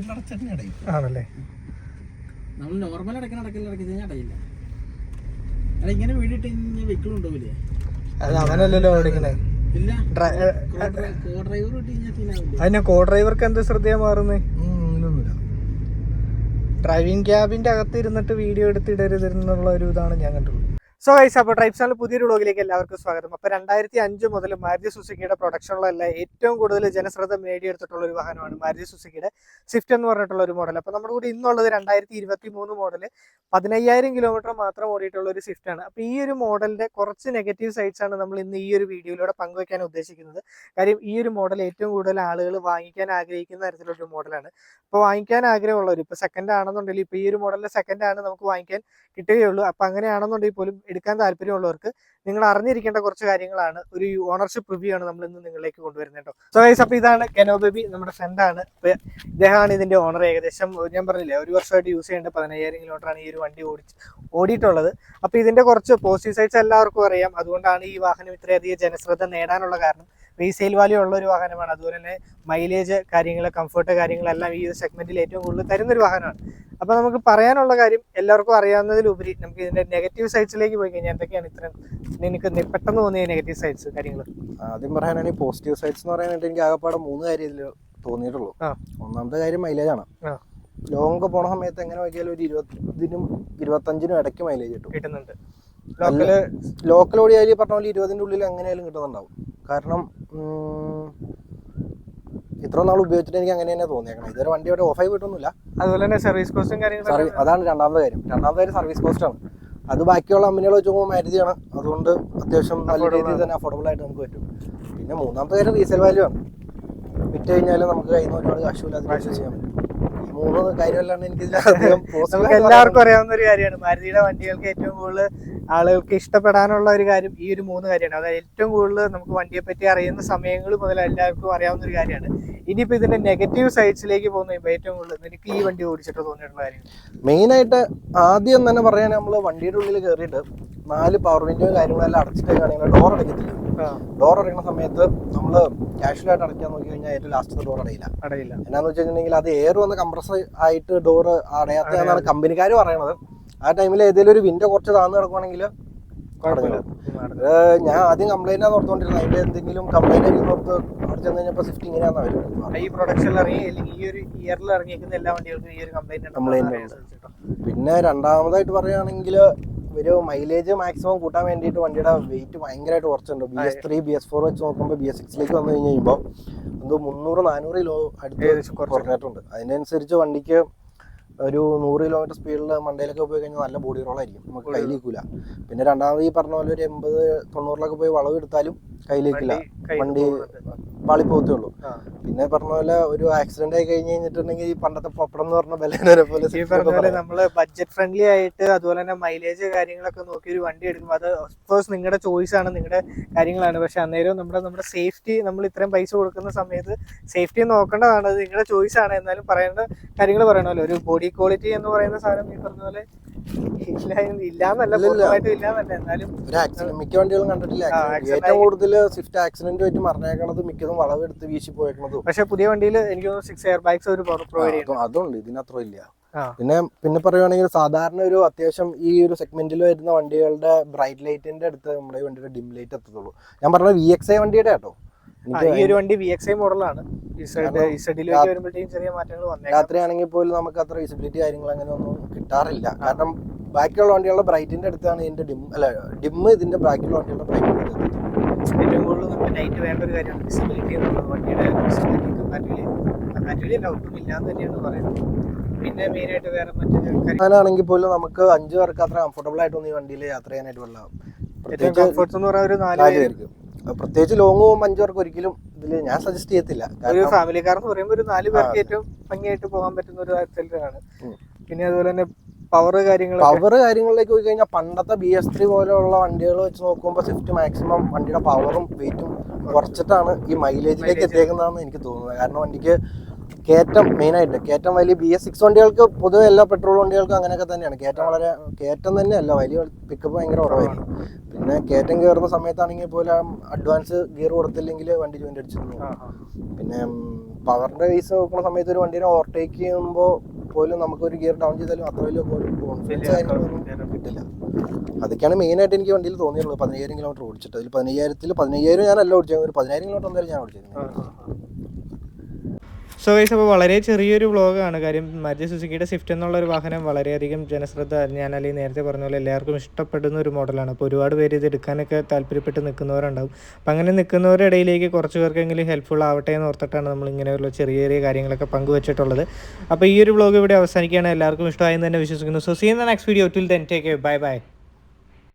ചേട്ടൻ അടയും ആണല്ലേ? നമ്മൾ നോർമൽ അടയ്ക്കണ അടക്കൽ അടക്കി കഴിഞ്ഞാൽ അടയില്ല അല്ല ഇങ്ങനെ വീടിട്ട് ഇനി വെഹിക്കിൾ ഉണ്ടാവില്ലേ അത് അവനല്ലല്ലോ ഓടിക്കണേ ഇല്ല. ഡ്ര- ഏ, കോ ഡ്രൈവർ ഇട്ട് കഴിഞ്ഞാൽ സീനാവില്ലേ അതിനെ കോ ഡ്രൈവർക്ക് എന്ത് ശ്രദ്ധയാ മാറുന്നേ? ഡ്രൈവിംഗ് ക്യാബിന്റെ അകത്ത് ഇരുന്നിട്ട് വീഡിയോ എടുത്തിടരുതെന്നുള്ള ഒരു ഇതാണ് ഞാൻ കണ്ടുള്ളൂ സോ ഗൈസ് അപ്പോൾ ട്രൈബ്സ് ചാനൽ പുതിയൊരു വ്ളോഗിലേക്ക് എല്ലാവർക്കും സ്വാഗതം. അപ്പോൾ രണ്ടായിരത്തി അഞ്ച് മുതൽ മാരുതി സുസുക്കിയുടെ പ്രൊഡക്ഷനിലുള്ള ഏറ്റവും കൂടുതൽ ജനശ്രദ്ധ നേടിയെടുത്തിട്ടുള്ള ഒരു വാഹനമാണ് മാരുതി സുസുക്കിയുടെ സ്വിഫ്റ്റ് എന്ന് പറഞ്ഞിട്ടുള്ള ഒരു മോഡൽ അപ്പോൾ നമ്മുടെ കൂടെ ഇന്നുള്ളത് രണ്ടായിരത്തി ഇരുപത്തി മൂന്ന് മോഡൽ പതിനയ്യായിരം കിലോമീറ്റർ മാത്രം ഓടിയിട്ടുള്ള ഒരു സ്വിഫ്റ്റ് ആണ്. അപ്പോൾ ഈ ഒരു മോഡലിന്റെ കുറച്ച് നെഗറ്റീവ് സൈഡ്സ് ആണ് നമ്മൾ ഇന്ന് ഈ ഒരു വീഡിയോയിലൂടെ പങ്കുവയ്ക്കാൻ ഉദ്ദേശിക്കുന്നത്. കാര്യം ഈ ഒരു മോഡൽ ഏറ്റവും കൂടുതൽ ആളുകൾ വാങ്ങിക്കാൻ ആഗ്രഹിക്കുന്ന തരത്തിലുള്ള ഒരു മോഡലാണ് അപ്പോൾ വാങ്ങിക്കാൻ ആഗ്രഹമുള്ളവർ ഇപ്പോൾ സെക്കൻഡ് ആണെന്നുണ്ടെങ്കിൽ ഇപ്പോൾ ഈ ഒരു മോഡലിന്റെ സെക്കൻഡ് ആണ് നമുക്ക് വാങ്ങിക്കാൻ കിട്ടുകയുള്ളൂ. അപ്പോൾ അങ്ങനെയാണെന്നുണ്ടെങ്കിൽ പോലും എടുക്കാൻ താല്പര്യമുള്ളവർക്ക് നിങ്ങൾ അറിഞ്ഞിരിക്കേണ്ട കുറച്ച് കാര്യങ്ങളാണ്. ഒരു ഓണർഷിപ്പ് റിവ്യൂ ആണ് നമ്മൾ ഇന്ന് നിങ്ങളിലേക്ക് കൊണ്ടുവരുന്നത് കേട്ടോ. സോ ഗൈസ് അപ്പോൾ ഇതാണ് കെനോ ബേബി നമ്മുടെ ഫ്രണ്ട് ആണ്. ഇദ്ദേഹമാണ് ഇതിന്റെ ഓണർ ഏകദേശം ഞാൻ പറഞ്ഞില്ലേ ഒരു വർഷമായിട്ട് യൂസ് ചെയ്യേണ്ട പതിനയ്യായിരം കിലോമീറ്ററാണ് ഈ ഒരു വണ്ടി ഓടിച്ച് ഓടിയിട്ടുള്ളത്. അപ്പോൾ ഇതിന്റെ കുറച്ച് പോസിറ്റീവ് സൈഡ്സ് എല്ലാവർക്കും അറിയാം. അതുകൊണ്ടാണ് ഈ വാഹനം ഇത്രയധികം ജനശ്രദ്ധ നേടാനുള്ള കാരണം. റീസെയിൽ വാല്യൂ ഉള്ള ഒരു വാഹനമാണ്. അതുപോലെ തന്നെ മൈലേജ് കാര്യങ്ങൾ കംഫർട്ട് കാര്യങ്ങളെല്ലാം ഈ ഒരു സെഗ്മെന്റിൽ ഏറ്റവും കൂടുതൽ തരുന്ന ഒരു വാഹനമാണ്. അപ്പൊ നമുക്ക് പറയാനുള്ള കാര്യം എല്ലാവർക്കും അറിയാവുന്നതിലുപരി നമുക്ക് ഇതിന്റെ നെഗറ്റീവ് സൈഡ്സിലേക്ക് പോയി കഴിഞ്ഞാൽ എന്തൊക്കെയാണ് ഇത്രയും നിനക്ക് പെട്ടെന്ന് തോന്നിയ നെഗറ്റീവ് സൈഡ്സ് കാര്യങ്ങൾ ആദ്യം പറയാനാണെങ്കിൽ പോസിറ്റീവ് സൈഡ്സ് എന്ന് പറയാനായിട്ട് എനിക്ക് ആകെപ്പാടെ മൂന്ന് കാര്യം ഇതിൽ തോന്നിയിട്ടുള്ളൂ. ഒന്നാമത്തെ കാര്യം മൈലേജ് ആണ്. ലോങ് ഒക്കെ പോണ സമയത്ത് എങ്ങനെ നോക്കിയാലും ഒരു ഇരുപതിനും ഇരുപത്തഞ്ചിനും ഇടയ്ക്ക് മൈലേജ് കിട്ടും. കിട്ടുന്നുണ്ട്. ലോക്കൽ ഓടിയാൽ പറഞ്ഞ പോലെ ഇരുപതിന്റെ ഉള്ളിൽ എങ്ങനെയായാലും കിട്ടുന്നുണ്ടാവും. കാരണം ഇത്ര നാൾ ഉപയോഗിച്ചിട്ട് എനിക്ക് അങ്ങനെ തന്നെ തോന്നിയേക്കണം. ഇതൊരു വണ്ടി അവിടെ ഓഫായി പോയിട്ടൊന്നുമില്ല. അതുപോലെ തന്നെ സർവീസ് കോസ്റ്റും കാര്യങ്ങളും അതാണ് രണ്ടാമത്തെ കാര്യം. രണ്ടാമത്തെ കാര്യം സർവീസ് കോസ്റ്റാണ് ആണ്. അത് ബാക്കിയുള്ള കമ്പനികൾ വെച്ച് നോക്കുമ്പോൾ മാരുതിയാണ് അതുകൊണ്ട് അത്യാവശ്യം നല്ല രീതിയിൽ തന്നെ അഫോർഡബിൾ ആയിട്ട് നമുക്ക് പറ്റും. പിന്നെ മൂന്നാമത്തെ കാര്യം റീസെയിൽ വാല്യൂ ആണ്. വിറ്റ് കഴിഞ്ഞാൽ നമുക്ക് കയ്യിൽ നിന്ന് ഒരുപാട് കാശുമില്ല അത് ചെയ്യാൻ പറ്റും. മൂന്ന് കാര്യമല്ലാണ്ട് എനിക്ക് നമുക്ക് എല്ലാവർക്കും അറിയാവുന്ന ഒരു കാര്യമാണ്. മാരുതിയുടെ വണ്ടികൾക്ക് ഏറ്റവും കൂടുതൽ ആളുകൾക്ക് ഇഷ്ടപ്പെടാനുള്ള ഒരു കാര്യം ഈ ഒരു മൂന്ന് കാര്യമാണ്. അതായത് ഏറ്റവും കൂടുതൽ നമുക്ക് വണ്ടിയെ പറ്റി അറിയുന്ന സമയങ്ങൾ മുതൽ എല്ലാവർക്കും അറിയാവുന്ന ഒരു കാര്യമാണ്. ഇനിയിപ്പോ ഇതിന്റെ നെഗറ്റീവ് സൈഡ്സിലേക്ക് പോകുന്ന ഏറ്റവും കൂടുതൽ നിനക്ക് ഈ വണ്ടി ഓടിച്ചിട്ട് തോന്നിയിട്ടുള്ള കാര്യം മെയിനായിട്ട് ആദ്യം തന്നെ പറയാൻ നമ്മൾ വണ്ടിയുടെ ഉള്ളിൽ കയറിയിട്ട് നാല് പവർ വിൻഡോ കാര്യങ്ങളെല്ലാം അടച്ചിട്ട് കഴിഞ്ഞാൽ ഡോർ അടയ്ക്കത്തില്ല. ഡോർ അടയ്ക്കുന്ന സമയത്ത് നമ്മൾ കാഷ്വലായിട്ട് അടയ്ക്കാൻ നോക്കി കഴിഞ്ഞാൽ ഏറ്റവും ലാസ്റ്റ് ഡോർ അടയില്ല. അടയില്ല. എന്നാന്ന് വെച്ചിട്ടുണ്ടെങ്കിൽ അത് എയർ വന്ന് കംപ്രസ് ആയിട്ട് ഡോർ അടയാത്ത എന്നാണ് കമ്പനിക്കാർ പറയണത്. ആ ടൈമിൽ ഏതെങ്കിലും ഒരു വിൻഡോ കുറച്ച് താഴ്ന്നു കിടക്കുവാണെങ്കിൽ ഞാൻ ആദ്യം കംപ്ലൈന്റ് ആണ് ഓർത്തോണ്ടിരുന്നത്. അതിന്റെ എന്തെങ്കിലും കംപ്ലൈന്റ് ആയിരിക്കും ഓർത്ത് അവിടെ ചെന്ന് കഴിഞ്ഞപ്പോൾ സ്വിഫ്റ്റ് ഇങ്ങനെയാണെന്ന് അവർ ഈ പ്രൊഡക്ഷനിൽ ഇറങ്ങി അല്ലെങ്കിൽ ഈ ഒരു ഇയറിൽ ഇറങ്ങിയിരിക്കുന്ന എല്ലാ വണ്ടികൾക്കും ഈ ഒരു കംപ്ലൈന്റ് ഉണ്ട്. പിന്നെ രണ്ടാമതായിട്ട് പറയുകയാണെങ്കിൽ ഒരു മൈലേജ് മാക്സിമം കൂട്ടാൻ വേണ്ടിയിട്ട് വണ്ടിയുടെ വെയിറ്റ് ഭയങ്കരമായിട്ട് കുറച്ചുണ്ട് B S three B S four വെച്ച് നോക്കുമ്പോൾ ബി എസ് സിക്സിലേക്ക് വന്നു കഴിഞ്ഞ് കഴിയുമ്പോൾ എന്തോ മുന്നൂറ് നാനൂറ് കിലോ അടുത്ത് കുറഞ്ഞിട്ടുണ്ട്. അതിനനുസരിച്ച് വണ്ടിക്ക് ഒരു നൂറ് കിലോമീറ്റർ സ്പീഡിൽ മണ്ടയിലൊക്കെ പോയി കഴിഞ്ഞാൽ നല്ല ബോഡി റോളായിരിക്കും നമുക്ക് കയ്യിലേക്കില്ല പിന്നെ രണ്ടാമത് ഈ പറഞ്ഞ പോലെ ഒരു എൺപത് തൊണ്ണൂറിലൊക്കെ പോയി വളവ് എടുത്താലും കയ്യിലേക്കില്ല വണ്ടി പാളിപ്പോത്തേ ഉള്ളൂ. പിന്നെ പറഞ്ഞ പോലെ ഒരു ആക്സിഡന്റ് ആയി കഴിഞ്ഞ് കഴിഞ്ഞിട്ടുണ്ടെങ്കിൽ ഈ പണ്ടത്തെ പപ്പടം എന്ന് പറഞ്ഞ ബലേനെ പോലെ ഈ പറഞ്ഞ പോലെ. നമ്മൾ ബഡ്ജറ്റ് ഫ്രണ്ട്ലി ആയിട്ട് അതുപോലെ തന്നെ മൈലേജ് കാര്യങ്ങളൊക്കെ നോക്കി ഒരു വണ്ടി എടുക്കും അത് ഓഫ്കോഴ്സ് നിങ്ങളുടെ ചോയ്സ് ആണ് നിങ്ങളുടെ കാര്യങ്ങളാണ്. പക്ഷെ അന്നേരം നമ്മുടെ നമ്മുടെ സേഫ്റ്റി നമ്മൾ ഇത്രയും പൈസ കൊടുക്കുന്ന സമയത്ത് സേഫ്റ്റി നോക്കേണ്ടതാണ്. അത് നിങ്ങളുടെ ചോയ്സ് ആണ്. എന്നാലും പറയേണ്ട കാര്യങ്ങൾ പറയണമല്ലോ. ഒരു ബോഡി ക്വാളിറ്റി എന്ന് പറയുന്ന സാധനം ഈ പറഞ്ഞ പോലെ മിക്ക വണ്ടികളും കണ്ടിട്ടില്ല. ഏറ്റവും കൂടുതൽ സ്വിഫ്റ്റ് ആക്സിഡന്റ് പറ്റി മറിഞ്ഞേക്കണത് മിക്കതും വളവ് വളവെടുത്ത് വീശി പോയേക്കണതും. പക്ഷെ പുതിയ വണ്ടിയിൽ എനിക്ക് സിക്സ് എയർ ബാഗ്സ് ഒരു അതുണ്ട്. ഇതിനത്ര ഇല്ല. പിന്നെ പിന്നെ പറയുവാണെങ്കിൽ സാധാരണ ഒരു അത്യാവശ്യം ഈ ഒരു സെഗ്മെന്റിൽ വരുന്ന വണ്ടികളുടെ ബ്രൈറ്റ് ലൈറ്റിന്റെ അടുത്ത് നമ്മുടെ ഈ വണ്ടിയുടെ ഡിം ലൈറ്റ് എത്തത്തുള്ളൂ. ഞാൻ പറഞ്ഞ വി എക്സ് ഐ വണ്ടിയുടെ കേട്ടോ. ഈ ഒരു വണ്ടി വി എക്സ് ഐ മോഡലാണ് കാരണം ഇസഡിലേക്ക് വരുമ്പോഴത്തേക്കും ചെറിയ മാറ്റങ്ങൾ വന്നേക്കാം. രാത്രിയാണെങ്കിൽ പോലും നമുക്ക് അത്ര വിസിബിലിറ്റി കാര്യങ്ങൾ അങ്ങനെ ഒന്നും കിട്ടാറില്ല. കാരണം ബാക്കിയുള്ള വണ്ടികളുടെ ബ്രൈറ്റിന്റെ അടുത്താണ് ഇതിന്റെ ഡിം അല്ല ഡിം ഇതിന്റെ ബാക്കിയുള്ള വണ്ടികളുടെ ബ്രൈറ്റിന്റെ അടുത്ത്. ഏറ്റവും കൂടുതൽ നമുക്ക് നൈറ്റ് വേണ്ട ഒരു കാര്യമാണ് വിസിബിലിറ്റി എന്നുള്ളത്. വണ്ടിയുടെ വിസിബിലിറ്റി കമ്പാരിറ്റീവ്ലി കമ്പാരിറ്റീവ്ലി അല്ല ഒട്ടും ഇല്ലാന്ന് തന്നെയാണ് പറയുന്നത്. പിന്നെ വേറെ മറ്റു പോലും നമുക്ക് അഞ്ചു പേർക്ക് അത്ര കംഫർട്ടബിൾ ആയിട്ടൊന്നും ഈ വണ്ടിയിൽ യാത്ര ചെയ്യാനായിട്ട് വെള്ളം ഏറ്റവും കംഫർട്ട്സ് എന്ന് പറയുന്ന ഒരു നാല് പേർക്ക്. പ്രത്യേകിച്ച് ലോങ് പോകുമ്പോൾ അഞ്ചു പേർക്ക് ഒരിക്കലും ഇതിൽ ഞാൻ സജസ്റ്റ് ചെയ്യത്തില്ല ഒരു ഫാമിലിക്കാരെന്ന് പറയുമ്പോൾ ഒരു നാല് പേർക്ക്. ഏറ്റവും ഭംഗിയായിട്ട് പോകാൻ പറ്റുന്ന ഒരു ഉം. പിന്നെ അതുപോലെ തന്നെ പവർ കാര്യങ്ങൾ പവർ കാര്യങ്ങളിലേക്ക് പോയി കഴിഞ്ഞാൽ പണ്ടത്തെ ബി എസ് ത്രീ പോലെയുള്ള വണ്ടികൾ വെച്ച് നോക്കുമ്പോൾ സ്വിഫ്റ്റ് മാക്സിമം വണ്ടിയുടെ പവറും വെയിറ്റും കുറച്ചിട്ടാണ് ഈ മൈലേജിലേക്ക്. എത്തിയേക്കുന്നതെന്ന് എനിക്ക് തോന്നുന്നത് കാരണം വണ്ടിക്ക് കയറ്റം മെയിനായിട്ട് കയറ്റം വലിയ ബി എസ് സിക്സ് വണ്ടികൾക്ക് പൊതുവെ എല്ലാ പെട്രോൾ വണ്ടികൾക്കും അങ്ങനെയൊക്കെ തന്നെയാണ് കയറ്റം വളരെ കയറ്റം തന്നെയല്ല വലിയ പിക്കപ്പ് ഭയങ്കര കുറവായിരിക്കും പിന്നെ കയറ്റം കയറുന്ന സമയത്താണെങ്കിൽ പോലും അഡ്വാൻസ് ഗിയർ കൊടുത്തില്ലെങ്കിൽ വണ്ടി ജോയിന്റ് അടിച്ചു പോകും. പിന്നെ പവറിന്റെ ബേസ് നോക്കുന്ന സമയത്ത് ഒരു വണ്ടിനെ ഓവർടേക്ക് ചെയ്യുമ്പോൾ പോലും നമുക്ക് ഒരു ഗിയർ ഡൗൺ ചെയ്താലും അത്ര വലിയ കോൺഫിഡൻസ് കാര്യങ്ങളൊന്നും കിട്ടില്ല. അതൊക്കെയാണ് മെയിൻ ആയിട്ട് എനിക്ക് വണ്ടിയിൽ തോന്നിയുള്ളത് പതിനയ്യായിരം കിലോമീറ്റർ ഓടിച്ചിട്ട്. അതിൽ പതിനയ്യായിരത്തിൽ പതിനയ്യായിരം ഞാനല്ല ഓടിച്ചത്. ഒരു പതിനായിരം കിലോമീറ്റർ എന്തായാലും ഞാൻ ഓടിച്ചിരുന്നത് സോ ഗൈസ് അപ്പോൾ വളരെ ചെറിയൊരു വ്ളോഗാണ്. കാര്യം മാരുതി സുസുക്കിയുടെ സ്വിഫ്റ്റ് എന്നുള്ള ഒരു വാഹനം വളരെയധികം ജനശ്രദ്ധ ഞാൻ അല്ലെങ്കിൽ നേരത്തെ പറഞ്ഞ പോലെ എല്ലാവർക്കും ഇഷ്ടപ്പെടുന്ന ഒരു മോഡലാണ്. അപ്പോൾ ഒരുപാട് പേര് ഇത് എടുക്കാനൊക്കെ താല്പര്യപ്പെട്ട് നിൽക്കുന്നവരുണ്ടാവും. അപ്പോൾ അങ്ങനെ നിൽക്കുന്നവരുടെ ഇടയിലേക്ക് കുറച്ച് പേർക്കെങ്കിലും ഹെൽപ്ഫുൾ ആവട്ടെ എന്ന് ഓർത്തിട്ടാണ് നമ്മൾ ഇങ്ങനെയുള്ള ചെറിയ ചെറിയ കാര്യങ്ങളൊക്കെ പങ്കുവച്ചിട്ടുള്ളത്. അപ്പോൾ ഈ ഒരു വ്ളോഗ് ഇവിടെ അവസാനിക്കുകയാണ്. എല്ലാവർക്കും ഇഷ്ടമായെന്ന് തന്നെ വിശ്വസിക്കുന്നു. So see in the next video till then take bye bye